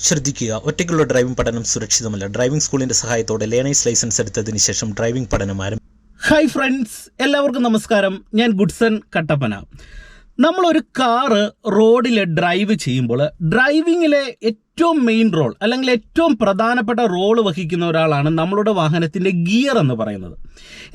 ശ്രദ്ധിക്കുക. ഒറ്റയ്ക്കുള്ള ഡ്രൈവിംഗ് പഠനം സുരക്ഷിതമല്ല. ഡ്രൈവിംഗ് സ്കൂളിന്റെ സഹായത്തോടെ ലേണേഴ്സ് ലൈസൻസ് എടുത്തതിന് ശേഷം ഡ്രൈവിംഗ് പഠനം ആരംഭിക്കും ഹായ് ഫ്രണ്ട്സ്. എല്ലാവർക്കും നമസ്കാരം. ഞാൻ ഗുഡ്സൺ കട്ടപ്പന. നമ്മളൊരു കാറ് റോഡിൽ ഡ്രൈവ് ചെയ്യുമ്പോൾ ഡ്രൈവിങ്ങിലെ ഏറ്റവും മെയിൻ റോൾ അല്ലെങ്കിൽ ഏറ്റവും പ്രധാനപ്പെട്ട റോൾ വഹിക്കുന്ന ഒരാളാണ് നമ്മളുടെ വാഹനത്തിന്റെ ഗിയർ എന്ന് പറയുന്നത്.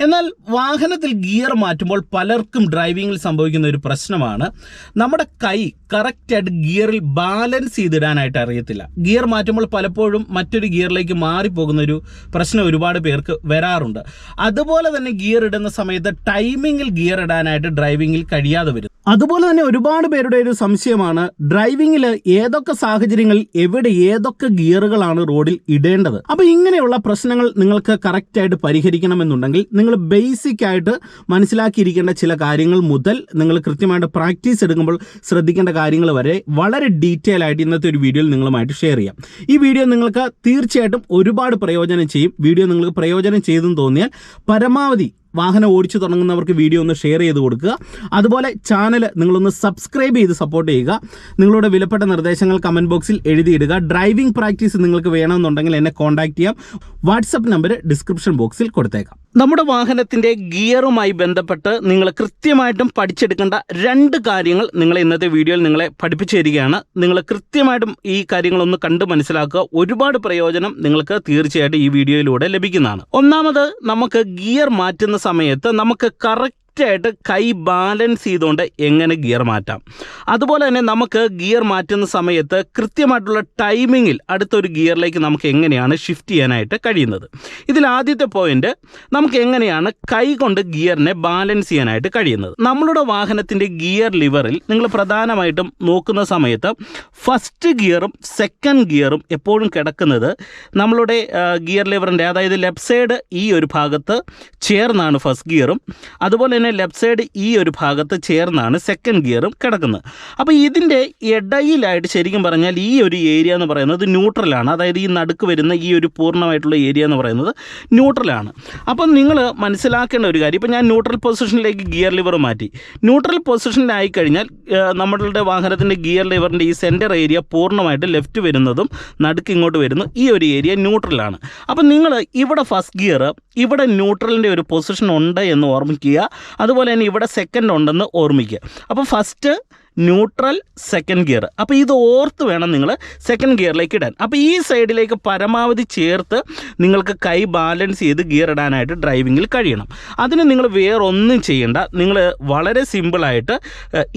എന്നാൽ വാഹനത്തിൽ ഗിയർ മാറ്റുമ്പോൾ പലർക്കും ഡ്രൈവിങ്ങിൽ സംഭവിക്കുന്ന ഒരു പ്രശ്നമാണ്. നമ്മുടെ കൈ കറക്റ്റായിട്ട് ഗിയറിൽ ബാലൻസ് ചെയ്തിടാനായിട്ട് അറിയത്തില്ല. ഗിയർ മാറ്റുമ്പോൾ പലപ്പോഴും മറ്റൊരു ഗിയറിലേക്ക് മാറിപ്പോകുന്ന ഒരു പ്രശ്നം ഒരുപാട് പേർക്ക് വരാറുണ്ട്. അതുപോലെ തന്നെ ഗിയർ ഇടുന്ന സമയത്ത് ടൈമിങ്ങിൽ ഗിയർ ഇടാനായിട്ട് ഡ്രൈവിങ്ങിൽ കഴിയാതെ വരും. അതുപോലെ തന്നെ ഒരുപാട് പേരുടെ ഒരു സംശയമാണ് ഡ്രൈവിങ്ങിൽ ഏതൊക്കെ സാഹചര്യങ്ങളിൽ എവിടെ ഏതൊക്കെ ഗിയറുകളാണ് റോഡിൽ ഇടേണ്ടത്? അപ്പോൾ ഇങ്ങനെയുള്ള പ്രശ്നങ്ങൾ നിങ്ങൾക്ക് കറക്റ്റായിട്ട് പരിഹരിക്കണമെന്നുണ്ടെങ്കിൽ നിങ്ങൾ ബേസിക് ആയിട്ട് മനസ്സിലാക്കിയിരിക്കേണ്ട ചില കാര്യങ്ങൾ മുതൽ നിങ്ങൾ കൃത്യമായിട്ട് പ്രാക്ടീസ് എടുക്കുമ്പോൾ ശ്രദ്ധിക്കേണ്ട കാര്യങ്ങൾ വരെ വളരെ ഡീറ്റെയിൽ ആയിട്ട് ഇന്നത്തെ ഒരു വീഡിയോയിൽ നിങ്ങളുമായിട്ട് ഷെയർ ചെയ്യാം. ഈ വീഡിയോ നിങ്ങൾക്ക് തീർച്ചയായിട്ടും ഒരുപാട് പ്രയോജനം ചെയ്യും. വീഡിയോ നിങ്ങൾക്ക് പ്രയോജനം ചെയ്തെന്ന് തോന്നിയാൽ പരമാവധി വാഹനം ഓടിച്ചു തുടങ്ങുന്നവർക്ക് വീഡിയോ ഒന്ന് ഷെയർ ചെയ്ത് കൊടുക്കുക. അതുപോലെ ചാനൽ നിങ്ങളൊന്ന് സബ്സ്ക്രൈബ് ചെയ്ത് സപ്പോർട്ട് ചെയ്യുക. നിങ്ങളുടെ വിലപ്പെട്ട നിർദ്ദേശങ്ങൾ കമന്റ് ബോക്സിൽ എഴുതിയിടുക. ഡ്രൈവിംഗ് പ്രാക്ടീസ് നിങ്ങൾക്ക് വേണമെന്നുണ്ടെങ്കിൽ എന്നെ കോൺടാക്ട് ചെയ്യാം. വാട്സപ്പ് നമ്പർ ഡിസ്ക്രിപ്ഷൻ ബോക്സിൽ കൊടുത്തേക്കാം. നമ്മുടെ വാഹനത്തിന്റെ ഗിയറുമായി ബന്ധപ്പെട്ട് നിങ്ങൾ കൃത്യമായിട്ടും പഠിച്ചെടുക്കേണ്ട രണ്ട് കാര്യങ്ങൾ നിങ്ങൾ ഇന്നത്തെ വീഡിയോയിൽ നിങ്ങളെ പഠിപ്പിച്ചു തരികയാണ് നിങ്ങൾ കൃത്യമായിട്ടും ഈ കാര്യങ്ങളൊന്ന് കണ്ട് മനസ്സിലാക്കുക. ഒരുപാട് പ്രയോജനം നിങ്ങൾക്ക് തീർച്ചയായിട്ടും ഈ വീഡിയോയിലൂടെ ലഭിക്കുന്നതാണ്. ഒന്നാമത് നമുക്ക് ഗിയർ മാറ്റുന്ന സമയത്ത് നമുക്ക് കറക്റ്റ് ആയിട്ട് കൈ ബാലൻസ് ചെയ്തുകൊണ്ട് എങ്ങനെ ഗിയർ മാറ്റാം? അതുപോലെ തന്നെ നമുക്ക് ഗിയർ മാറ്റുന്ന സമയത്ത് കൃത്യമായിട്ടുള്ള ടൈമിങ്ങിൽ അടുത്തൊരു ഗിയറിലേക്ക് നമുക്ക് എങ്ങനെയാണ് ഷിഫ്റ്റ് ചെയ്യാനായിട്ട് കഴിയുന്നത്? ഇതിൽ ആദ്യത്തെ പോയിന്റ് നമുക്ക് എങ്ങനെയാണ് കൈ കൊണ്ട് ഗിയറിനെ ബാലൻസ് ചെയ്യാനായിട്ട് കഴിയുന്നത്? നമ്മളുടെ വാഹനത്തിന്റെ ഗിയർ ലിവറിൽ നിങ്ങൾ പ്രധാനമായിട്ടും നോക്കുന്ന സമയത്ത് ഫസ്റ്റ് ഗിയറും സെക്കൻഡ് ഗിയറും എപ്പോഴും കിടക്കുന്നത് നമ്മളുടെ ഗിയർ ലിവറിന്റെ അതായത് ലെഫ്റ്റ് സൈഡ് ഈ ഒരു ഭാഗത്ത് ചേർന്നാണ് ഫസ്റ്റ് ഗിയറും. അതുപോലെ തന്നെ ലെഫ്റ്റ് സൈഡ് ഈ ഒരു ഭാഗത്ത് ചേർന്നാണ് സെക്കൻഡ് ഗിയറും കിടക്കുന്നത്. അപ്പോൾ ഇതിന്റെ ഇടയിലായിട്ട് ശരിക്കും പറഞ്ഞാൽ ഈ ഒരു ഏരിയ എന്ന് പറയുന്നത് ന്യൂട്രലാണ് അതായത് ഈ നടുക്ക് വരുന്ന ഈ ഒരു പൂർണമായിട്ടുള്ള ഏരിയ എന്ന് പറയുന്നത് ന്യൂട്രലാണ് അപ്പം നിങ്ങൾ മനസ്സിലാക്കേണ്ട ഒരു കാര്യം ഇപ്പോൾ ഞാൻ ന്യൂട്രൽ പൊസിഷനിലേക്ക് ഗിയർ ലിവർ മാറ്റി. ന്യൂട്രൽ പൊസിഷനിലായി കഴിഞ്ഞാൽ നമ്മളുടെ വാഹനത്തിന്റെ ഗിയർ ലിവറിന്റെ ഈ സെന്റർ ഏരിയ പൂർണമായിട്ട് ലെഫ്റ്റ് വരുന്നതും നടുക്ക് ഇങ്ങോട്ട് വരുന്നു. ഈ ഒരു ഏരിയ ന്യൂട്രലാണ് അപ്പം നിങ്ങൾ ഇവിടെ ഫസ്റ്റ് ഗിയർ ഇവിടെ ന്യൂട്രലിന്റെ ഒരു പൊസിഷൻ ഉണ്ട് എന്ന് ഓർമ്മിക്കുക. അതുപോലെ തന്നെ ഇവിടെ സെക്കൻഡ് ഉണ്ടെന്ന് ഓർമ്മിക്കുക. അപ്പോൾ ഫസ്റ്റ് ന്യൂട്രൽ സെക്കൻഡ് ഗിയർ അപ്പോൾ ഇത് ഓർത്ത് വേണം നിങ്ങൾ സെക്കൻഡ് ഗിയറിലേക്ക് ഇടാൻ. അപ്പോൾ ഈ സൈഡിലേക്ക് പരമാവധി ചേർത്ത് നിങ്ങൾക്ക് കൈ ബാലൻസ് ചെയ്ത് ഗിയർ ഇടാനായിട്ട് ഡ്രൈവിങ്ങിൽ കഴിയണം. അതിന് നിങ്ങൾ വേറൊന്നും ചെയ്യേണ്ട. നിങ്ങൾ വളരെ സിമ്പിളായിട്ട്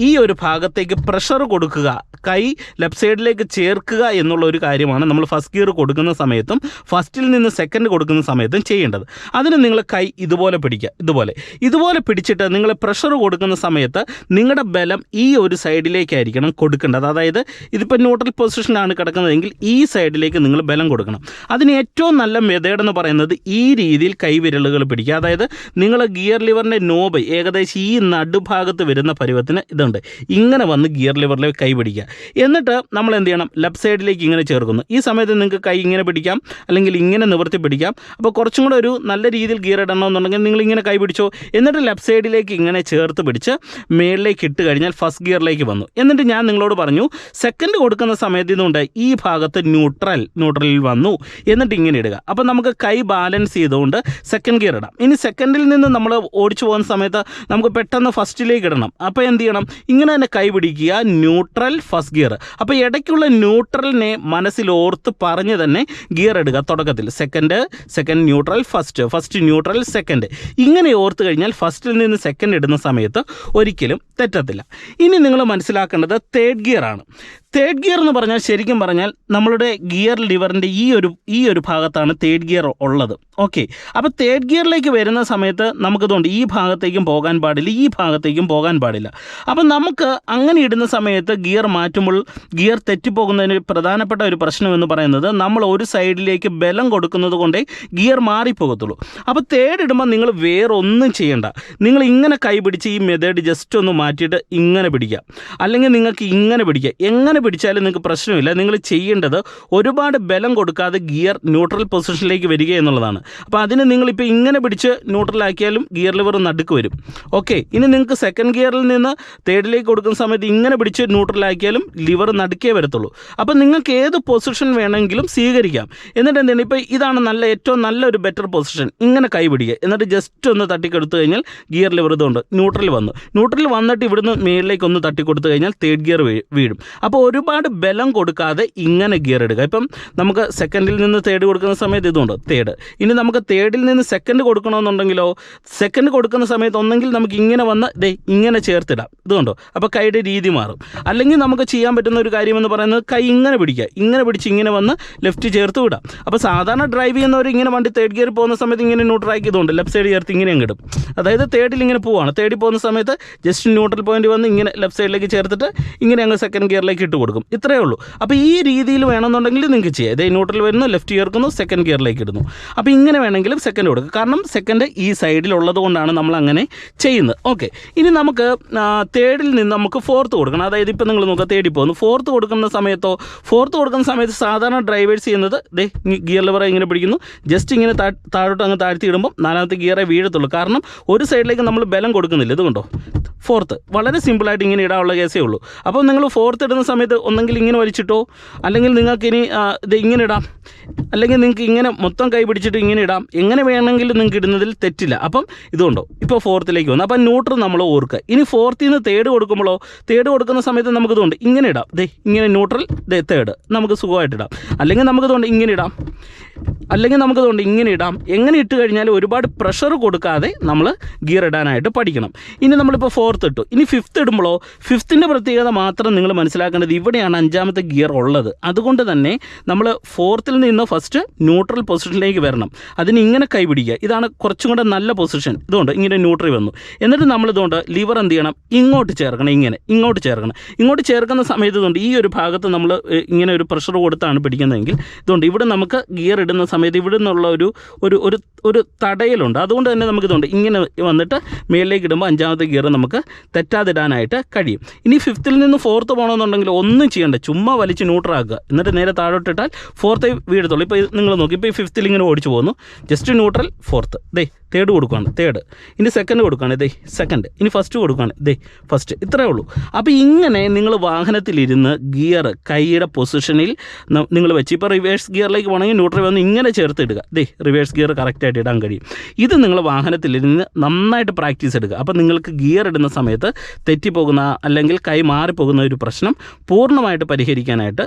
ഈ ഒരു ഭാഗത്തേക്ക് പ്രഷർ കൊടുക്കുക. കൈ ലെഫ്റ്റ് സൈഡിലേക്ക് ചേർക്കുക എന്നുള്ള ഒരു കാര്യമാണ് നമ്മൾ ഫസ്റ്റ് ഗിയർ കൊടുക്കുന്ന സമയത്തും ഫസ്റ്റിൽ നിന്ന് സെക്കൻഡ് കൊടുക്കുന്ന സമയത്തും ചെയ്യേണ്ടത്. അതിന് നിങ്ങൾ കൈ ഇതുപോലെ പിടിക്കുക ഇതുപോലെ. ഇതുപോലെ പിടിച്ചിട്ട് നിങ്ങൾ പ്രഷർ കൊടുക്കുന്ന സമയത്ത് നിങ്ങളുടെ ബലം ഈ ഒരു സൈഡിലേക്കായിരിക്കണം കൊടുക്കേണ്ടത്. അതായത് ഇതിപ്പോൾ ന്യൂട്രൽ പൊസിഷനിലാണ് കിടക്കുന്നതെങ്കിൽ ഈ സൈഡിലേക്ക് നിങ്ങൾ ബലം കൊടുക്കണം. അതിന് ഏറ്റവും നല്ല മെത്തേഡ് എന്ന് പറയുന്നത് ഈ രീതിയിൽ കൈവിരലുകൾ പിടിക്കുക. അതായത് നിങ്ങൾ ഗിയർ ലിവറിന്റെ നോബ് ഏകദേശം ഈ നടുഭാഗത്ത് വരുന്ന പരുവത്തിന് ഇതുണ്ട്. ഇങ്ങനെ വന്ന് ഗിയർ ലിവറിലെ കൈ പിടിക്കുക. എന്നിട്ട് നമ്മൾ എന്ത് ചെയ്യണം? ലെഫ്റ്റ് സൈഡിലേക്ക് ഇങ്ങനെ ചേർക്കുന്നു. ഈ സമയത്ത് നിങ്ങൾക്ക് കൈ ഇങ്ങനെ പിടിക്കാം അല്ലെങ്കിൽ ഇങ്ങനെ നിവർത്തി പിടിക്കാം. അപ്പോൾ കുറച്ചും കൂടെ ഒരു നല്ല രീതിയിൽ ഗിയർ ഇടണമെന്നുണ്ടെങ്കിൽ നിങ്ങൾ ഇങ്ങനെ കൈ പിടിച്ചോ. എന്നിട്ട് ലെഫ്റ്റ് സൈഡിലേക്ക് ഇങ്ങനെ ചേർത്ത് പിടിച്ച് മേളിലേക്ക് ഇട്ട് കഴിഞ്ഞാൽ ഫസ്റ്റ് ഗിയറിലേക്ക് വന്നു. എന്നിട്ട് ഞാൻ നിങ്ങളോട് പറഞ്ഞു സെക്കൻഡ് കൊടുക്കുന്ന സമയത്ത് ഇതുകൊണ്ട് ഈ ഭാഗത്ത് ന്യൂട്രൽ ന്യൂട്രലിൽ വന്നു. എന്നിട്ട് ഇങ്ങനെ ഇടുക. അപ്പോൾ നമുക്ക് കൈ ബാലൻസ് ചെയ്തുകൊണ്ട് സെക്കൻഡ് ഗിയർ ഇടാം. ഇനി സെക്കൻഡിൽ നിന്ന് നമ്മൾ ഓടിച്ചു പോകുന്ന സമയത്ത് നമുക്ക് പെട്ടെന്ന് ഫസ്റ്റിലേക്ക് ഇടണം. അപ്പോൾ എന്ത് ചെയ്യണം? ഇങ്ങനെ തന്നെ കൈ പിടിക്കുക ന്യൂട്രൽ ഫസ്റ്റ് ഗിയർ അപ്പോൾ ഇടയ്ക്കുള്ള ന്യൂട്രലിനെ മനസ്സിൽ ഓർത്ത് പറഞ്ഞ് തന്നെ ഗിയർ ഇടുക തുടക്കത്തിൽ. Second second neutral first first neutral second ഇങ്ങനെ ഓർത്ത് കഴിഞ്ഞാൽ ഫസ്റ്റിൽ നിന്ന് സെക്കൻഡ് ഇടുന്ന സമയത്ത് ഒരിക്കലും തെറ്റത്തില്ല. ഇനി നിങ്ങൾ മനസ്സിലാക്കേണ്ടത് തേർഡ് ഗിയർ ആണ്. തേർഡ് ഗിയർ എന്ന് പറഞ്ഞാൽ ശരിക്കും പറഞ്ഞാൽ നമ്മളുടെ ഗിയർ ലിവറിന്റെ ഈ ഒരു ഈ ഒരു ഭാഗത്താണ് തേർഡ് ഗിയർ ഉള്ളത്. ഓക്കെ അപ്പോൾ തേർഡ് ഗിയറിലേക്ക് വരുന്ന സമയത്ത് നമുക്കിതുകൊണ്ട് ഈ ഭാഗത്തേക്കും പോകാൻ പാടില്ല ഈ ഭാഗത്തേക്കും പോകാൻ പാടില്ല. അപ്പം നമുക്ക് അങ്ങനെ ഇടുന്ന സമയത്ത് ഗിയർ മാറ്റുമ്പോൾ ഗിയർ തെറ്റിപ്പോകുന്നതിന് പ്രധാനപ്പെട്ട ഒരു പ്രശ്നം എന്ന് പറയുന്നത് നമ്മൾ ഒരു സൈഡിലേക്ക് ബലം കൊടുക്കുന്നത് കൊണ്ടേ ഗിയർ മാറിപ്പോകത്തുള്ളൂ. അപ്പോൾ തേർഡ് ഇടുമ്പോൾ നിങ്ങൾ വേറെ ഒന്നും ചെയ്യണ്ട. നിങ്ങൾ ഇങ്ങനെ കൈ പിടിച്ച് ഈ മെത്തേഡ് ജസ്റ്റ് ഒന്ന് മാറ്റിയിട്ട് ഇങ്ങനെ പിടിക്കുക. അല്ലെങ്കിൽ നിങ്ങൾക്ക് ഇങ്ങനെ പിടിക്കുക. എങ്ങനെ പിടിച്ചാലും നിങ്ങൾക്ക് പ്രശ്നമില്ല. നിങ്ങൾ ചെയ്യേണ്ടത് ഒരുപാട് ബലം കൊടുക്കാതെ ഗിയർ ന്യൂട്രൽ പൊസിഷനിലേക്ക് വരിക എന്നുള്ളതാണ്. അപ്പോൾ അതിന് നിങ്ങളിപ്പോൾ ഇങ്ങനെ പിടിച്ച് ന്യൂട്രലാക്കിയാലും ഗിയർ ലിവർ നടുക്ക് വരും. ഓക്കെ ഇനി നിങ്ങൾക്ക് സെക്കൻഡ് ഗിയറിൽ നിന്ന് തേർഡിലേക്ക് കൊടുക്കുന്ന സമയത്ത് ഇങ്ങനെ പിടിച്ച് ന്യൂട്രലാക്കിയാലും ലിവർ നടുക്കേ വരത്തുള്ളൂ. അപ്പോൾ നിങ്ങൾക്ക് ഏത് പൊസിഷൻ വേണമെങ്കിലും സ്വീകരിക്കാം. എന്നിട്ട് എന്താണ് ഇപ്പോൾ ഇതാണ് നല്ല ഏറ്റവും നല്ല ഒരു ബെറ്റർ പൊസിഷൻ ഇങ്ങനെ കൈ പിടിക്കുക. എന്നിട്ട് ജസ്റ്റ് ഒന്ന് തട്ടിക്കെടുത്തു കഴിഞ്ഞാൽ ഗിയർ ലിവർ ഇതുണ്ട് ന്യൂട്രൽ വന്നു. ന്യൂട്രൽ വന്നിട്ട് ഇവിടുന്ന് മേളിലേക്ക് ഒന്ന് തട്ടിക്കൊടുത്തു കഴിഞ്ഞാൽ തേർഡ് ഗിയർ വീഴും. അപ്പോൾ ഒരുപാട് ബലം കൊടുക്കാതെ ഇങ്ങനെ ഗിയർ ഇടുക ഇപ്പം നമുക്ക് സെക്കൻഡിൽ നിന്ന് തേർഡ് കൊടുക്കുന്ന സമയത്ത് ഇതുണ്ട്. തേർഡ് ഇനി നമുക്ക് തേർഡിൽ നിന്ന് സെക്കൻഡ് കൊടുക്കണമെന്നുണ്ടെങ്കിലോ സെക്കൻഡ് കൊടുക്കുന്ന സമയത്ത് ഒന്നെങ്കിൽ നമുക്ക് ഇങ്ങനെ വന്ന് ദേ ഇങ്ങനെ ചേർത്തിടാം. ഇതുകൊണ്ടോ അപ്പോൾ കൈയുടെ രീതി മാറും. അല്ലെങ്കിൽ നമുക്ക് ചെയ്യാൻ പറ്റുന്ന ഒരു കാര്യമെന്ന് പറയുന്നത് കൈ ഇങ്ങനെ പിടിക്കുക. ഇങ്ങനെ പിടിച്ച് ഇങ്ങനെ വന്ന് ലെഫ്റ്റ് ചേർത്ത് വിടാം. അപ്പോൾ സാധാരണ ഡ്രൈവ് ചെയ്യുന്നവർ ഇങ്ങനെ വണ്ടി തേർഡ് ഗിയർ പോകുന്ന സമയത്ത് ഇങ്ങനെ ന്യൂട്രാക്ക് ഇതുകൊണ്ട് ലെഫ്റ്റ് സൈഡ് ചേർത്ത് ഇങ്ങനെ ഇടും. അതായത് തേർഡിൽ ഇങ്ങനെ പോവാണ്. തേർഡിൽ പോകുന്ന സമയത്ത് ജസ്റ്റ് ന്യൂട്രൽ പോയിന്റ് വന്ന് ഇങ്ങനെ ലെഫ്റ്റ് സൈഡിലേക്ക് ചേർത്തിട്ട് ഇങ്ങനെ അങ്ങ് സെക്കൻഡ് ഗിയറിലേക്ക് ഇട്ട് കൊടുക്കും. ഇത്രയേ ഉള്ളൂ. അപ്പോൾ ഈ രീതിയിൽ വേണമെന്നുണ്ടെങ്കിൽ നിങ്ങൾക്ക് ചെയ്യാം. ഇതേ ന്യൂട്രൽ വരുന്നു ലെഫ്റ്റ് ചേർക്കുന്നു സെക്കൻഡ് ഗിയറിലേക്ക് ഇടുന്നു. അപ്പോൾ ഇങ്ങനെ വേണമെങ്കിലും സെക്കൻഡ് കൊടുക്കുക കാരണം സെക്കൻഡ് ഈ സൈഡിലുള്ളത് കൊണ്ടാണ് നമ്മൾ അങ്ങനെ ചെയ്യുന്നത്. ഓക്കെ. ഇനി നമുക്ക് തേർഡിൽ നിന്ന് നമുക്ക് ഫോർത്ത് കൊടുക്കണം. അതായത് ഇപ്പോൾ നിങ്ങൾ നോക്കുക തേടി പോകുന്നു. ഫോർത്ത് കൊടുക്കുന്ന സമയത്തോ ഫോർത്ത് കൊടുക്കുന്ന സമയത്ത് സാധാരണ ഡ്രൈവേഴ്സ് ചെയ്യുന്നത് ദേ ഗിയർ ലിവർ ഇങ്ങനെ പിടിക്കുന്നു. ജസ്റ്റ് ഇങ്ങനെ താഴോട്ട് അങ്ങ് താഴ്ത്തി ഇടുമ്പോൾ നാലാമത്തെ ഗിയറേ വീഴത്തുള്ളൂ. കാരണം ഒരു സൈഡിലേക്ക് നമ്മൾ ബലം കൊടുക്കുന്നില്ല. ഇതുകൊണ്ടോ ഫോർത്ത് വളരെ സിമ്പിളായിട്ട് ഇങ്ങനെ ഇടാനുള്ള കേസേ ഉള്ളൂ. അപ്പോൾ നിങ്ങൾ ഫോർത്ത് ഇടുന്ന സമയത്ത് ഒന്നെങ്കിൽ ഇങ്ങനെ വലിച്ചിട്ടോ? അല്ലെങ്കിൽ നിങ്ങൾക്ക് ഇനി ഇത് ഇങ്ങനെ ഇടാം. അല്ലെങ്കിൽ നിങ്ങൾക്ക് ഇങ്ങനെ മൊത്തം കൈ പിടിച്ചിട്ട് ഇങ്ങനെ ഇടാം. എങ്ങനെ വേണമെങ്കിലും നിങ്ങൾക്ക് ഇടുന്നതിൽ തെറ്റില്ല. അപ്പം ഇതുകൊണ്ടോ ഇപ്പോൾ ഫോർത്തിലേക്ക് വന്നു. അപ്പം ന്യൂട്രൽ നമ്മൾ ഓർക്കുക. ഇനി ഫോർത്തിൽ നിന്ന് തേർഡ് കൊടുക്കുമ്പോഴോ? തേർഡ് കൊടുക്കുന്ന സമയത്ത് നമുക്കിതുണ്ട് ഇങ്ങനെ ഇടാം. ദേ ഇങ്ങനെ ന്യൂട്രൽ ദേ തേർഡ് നമുക്ക് സുഖമായിട്ട് ഇടാം. അല്ലെങ്കിൽ നമുക്കിതുകൊണ്ട് ഇങ്ങനെ ഇടാം. അല്ലെങ്കിൽ നമുക്കതുകൊണ്ട് ഇങ്ങനെ ഇടാം. എങ്ങനെ ഇട്ട് കഴിഞ്ഞാൽ ഒരുപാട് പ്രഷർ കൊടുക്കാതെ നമ്മൾ ഗിയർ ഇടാനായിട്ട് പഠിക്കണം. ഇനി നമ്മളിപ്പോൾ ഫോർത്ത് ഇട്ടു. ഇനി ഫിഫ്ത്ത് ഇടുമ്പോഴോ ഫിഫ്ത്തിന്റെ പ്രത്യേകത മാത്രം നിങ്ങൾ മനസ്സിലാക്കേണ്ടത് ഇവിടെയാണ് അഞ്ചാമത്തെ ഗിയർ ഉള്ളത്. അതുകൊണ്ട് തന്നെ നമ്മൾ ഫോർത്തിൽ നിന്ന് ഫസ്റ്റ് ന്യൂട്രൽ പൊസിഷനിലേക്ക് വരണം. അതിന് ഇങ്ങനെ കൈപിടിക്കുക ഇതാണ് കുറച്ചും കൂടെ നല്ല പൊസിഷൻ ഇതുകൊണ്ട് ഇങ്ങനെ ന്യൂട്രൽ വന്നു. എന്നിട്ട് നമ്മൾ ഇതുകൊണ്ട് ലിവർ എന്ത് ചെയ്യണം? ഇങ്ങോട്ട് ചേർക്കണം. ഇങ്ങനെ ഇങ്ങോട്ട് ചേർക്കണം. ഇങ്ങോട്ട് ചേർക്കുന്ന സമയത്ത് ഇതുകൊണ്ട് ഈ ഒരു ഭാഗത്ത് നമ്മൾ ഇങ്ങനെ ഒരു പ്രഷർ കൊടുത്താണ് പിടിക്കുന്നതെങ്കിൽ ഇതുകൊണ്ട് ഇവിടെ നമുക്ക് ഗിയർ ഇടുന്ന സമയത്ത് ഇവിടെ നിന്നുള്ള ഒരു ഒരു ഒരു ഒരു തടയലുണ്ട്. അതുകൊണ്ട് തന്നെ നമുക്കിതുണ്ട് ഇങ്ങനെ വന്നിട്ട് മേളിലേക്ക് ഇടുമ്പോൾ അഞ്ചാമത്തെ ഗിയർ നമുക്ക് തെറ്റാതിടാനായിട്ട് കഴിയും. ഇനി ഫിഫ്ത്തിൽ നിന്ന് ഫോർത്ത് പോകണമെന്നുണ്ടെങ്കിൽ ഒന്നും ചെയ്യണ്ട. ചുമ്മാ വലിച്ച് ന്യൂട്രാക്കുക എന്നിട്ട് നേരെ താഴോട്ടിട്ടാൽ ഫോർത്തേ വീഴത്തുള്ളൂ. ഇപ്പോൾ നിങ്ങൾ നോക്കി. ഇപ്പോൾ ഈ ഫിഫ്ത്തിൽ ഇങ്ങനെ ഓടിച്ചു പോകുന്നു ജസ്റ്റ് ന്യൂട്രൽ ഫോർത്ത് ദേ തേർഡ് കൊടുക്കുകയാണ് തേർഡ് ഇനി സെക്കൻഡ് കൊടുക്കുകയാണ് ദേ സെക്കൻഡ് ഇനി ഫസ്റ്റ് കൊടുക്കുകയാണ് ദേ ഫസ്റ്റ് ഇത്രയേ ഉള്ളൂ. അപ്പോൾ ഇങ്ങനെ നിങ്ങൾ വാഹനത്തിലിരുന്ന് ഗിയർ കൈയുടെ പൊസിഷനിൽ നിങ്ങൾ വെച്ച്. ഇപ്പോൾ റിവേഴ്സ് ഗിയറിലേക്ക് പോകണമെങ്കിൽ ന്യൂട്രൽ വന്ന് ഇങ്ങനെ ചേർത്ത് ഇടുക ദേ റിവേഴ്സ് ഗിയർ കറക്റ്റായിട്ട് ഇടാൻ കഴിയും. ഇത് നിങ്ങൾ വാഹനത്തിൽ നിന്ന് നന്നായിട്ട് പ്രാക്ടീസ് എടുക്കുക. അപ്പോൾ നിങ്ങൾക്ക് ഗിയർ ഇടുന്ന സമയത്ത് തെറ്റിപ്പോകുന്ന അല്ലെങ്കിൽ കൈ മാറിപ്പോകുന്ന ഒരു പ്രശ്നം പൂർണമായിട്ട് പരിഹരിക്കാനായിട്ട്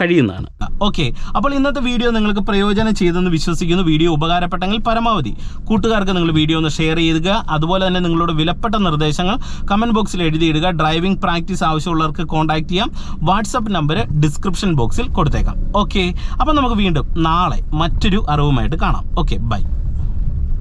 കഴിയുന്നതാണ്. ഓക്കെ. അപ്പോൾ ഇന്നത്തെ വീഡിയോ നിങ്ങൾക്ക് പ്രയോജനം ചെയ്തെന്ന് വിശ്വസിക്കുന്നു. വീഡിയോ ഉപകാരപ്പെട്ടെങ്കിൽ പരമാവധി കൂട്ടുകാർക്ക് നിങ്ങൾ വീഡിയോ ഒന്ന് ഷെയർ ചെയ്യുക അതുപോലെ തന്നെ നിങ്ങളുടെ വിലപ്പെട്ട നിർദ്ദേശങ്ങൾ കമന്റ് ബോക്സിൽ എഴുതിയിടുക. ഡ്രൈവിംഗ് പ്രാക്ടീസ് ആവശ്യമുള്ളവർക്ക് കോൺടാക്ട് ചെയ്യാം. വാട്സപ്പ് നമ്പർ ഡിസ്ക്രിപ്ഷൻ ബോക്സിൽ കൊടുത്തേക്കാം. ഓക്കെ. അപ്പോൾ നമുക്ക് വീണ്ടും നാളെ മറ്റൊരു അറിവുമായിട്ട് കാണാം. Okay bye